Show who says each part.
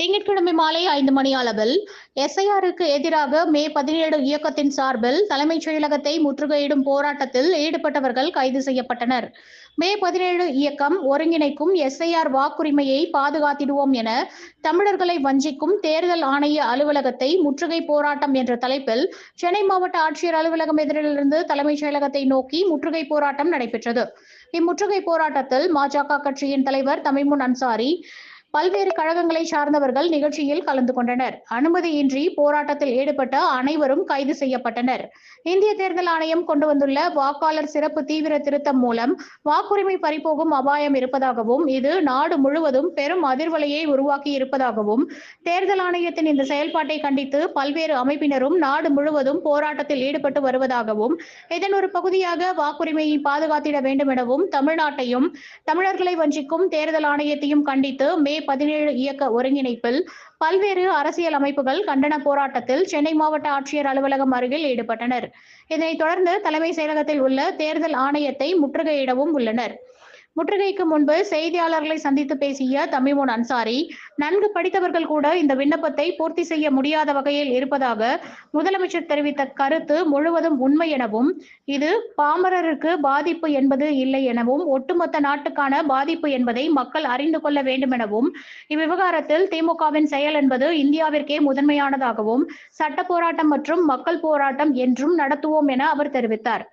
Speaker 1: திங்கட்கிழமை மாலை ஐந்து மணி அளவில் எஸ்ஐஆருக்கு எதிராக மே பதினேழு இயக்கத்தின் சார்பில் தலைமைச் செயலகத்தை முற்றுகையிடும் போராட்டத்தில் ஈடுபட்டவர்கள் கைது செய்யப்பட்டனர். மே பதினேழு இயக்கம் ஒருங்கிணைக்கும் எஸ்ஐஆர் வாக்குரிமையை பாதுகாத்திடுவோம் என தமிழர்களை வஞ்சிக்கும் தேர்தல் ஆணைய அலுவலகத்தை முற்றுகை போராட்டம் என்ற தலைப்பில் சென்னை மாவட்ட ஆட்சியர் அலுவலகம் எதிரிலிருந்து தலைமைச் செயலகத்தை நோக்கி முற்றுகை போராட்டம் நடைபெற்றது. இம்முற்றுகை போராட்டத்தில் பாஜக கட்சியின் தலைவர் தமிமுன் அன்சாரி பல்வேறு கழகங்களை சார்ந்தவர்கள் நிகழ்ச்சியில் கலந்து கொண்டனர். அனுமதியின்றி போராட்டத்தில் ஈடுபட்ட அனைவரும் கைது செய்யப்பட்டனர். இந்திய தேர்தல் ஆணையம் கொண்டு வந்துள்ள வாக்காளர் சிறப்பு தீவிர திருத்தம் மூலம் வாக்குரிமை பறிபோகும் அபாயம் இருப்பதாகவும் இது நாடு முழுவதும் பெரும் அதிர்வலையை உருவாக்கி இருப்பதாகவும் தேர்தல் ஆணையத்தின் இந்த செயல்பாட்டை கண்டித்து பல்வேறு அமைப்பினரும் நாடு முழுவதும் போராட்டத்தில் ஈடுபட்டு வருவதாகவும் இதன் ஒரு பகுதியாக வாக்குரிமையை பாதுகாத்திட வேண்டும் எனவும் தமிழ்நாட்டையும் தமிழர்களை வஞ்சிக்கும் தேர்தல் ஆணையத்தையும் கண்டித்து மே பதினேழு இயக்க ஒருங்கிணைப்பில் பல்வேறு அரசியல் அமைப்புகள் கண்டன போராட்டத்தில் சென்னை மாவட்ட ஆட்சியர் அலுவலகம் அருகில் ஈடுபட்டனர். இதனைத் தொடர்ந்து தலைமை செயலகத்தில் உள்ள தேர்தல் ஆணையத்தை முற்றுகையிடவும் உள்ளனர். முற்றுகைக்கு முன்பு செய்தியாளர்களை சந்தித்து பேசிய தமிமுன் அன்சாரி நன்கு படித்தவர்கள் கூட இந்த விண்ணப்பத்தை பூர்த்தி செய்ய முடியாத வகையில் இருப்பதாக முதலமைச்சர் தெரிவித்த கருத்து முழுவதும் உண்மை எனவும் இது பாமரருக்கு பாதிப்பு என்பது இல்லை எனவும் ஒட்டுமொத்த நாட்டுக்கான பாதிப்பு என்பதை மக்கள் அறிந்து கொள்ள வேண்டும் எனவும் இவ்விவகாரத்தில் திமுகவின் செயல் என்பது இந்தியாவிற்கே முதன்மையானதாகவும் சட்ட போராட்டம் மற்றும் மக்கள் போராட்டம் என்றும் நடத்துவோம் என அவர் தெரிவித்தார்.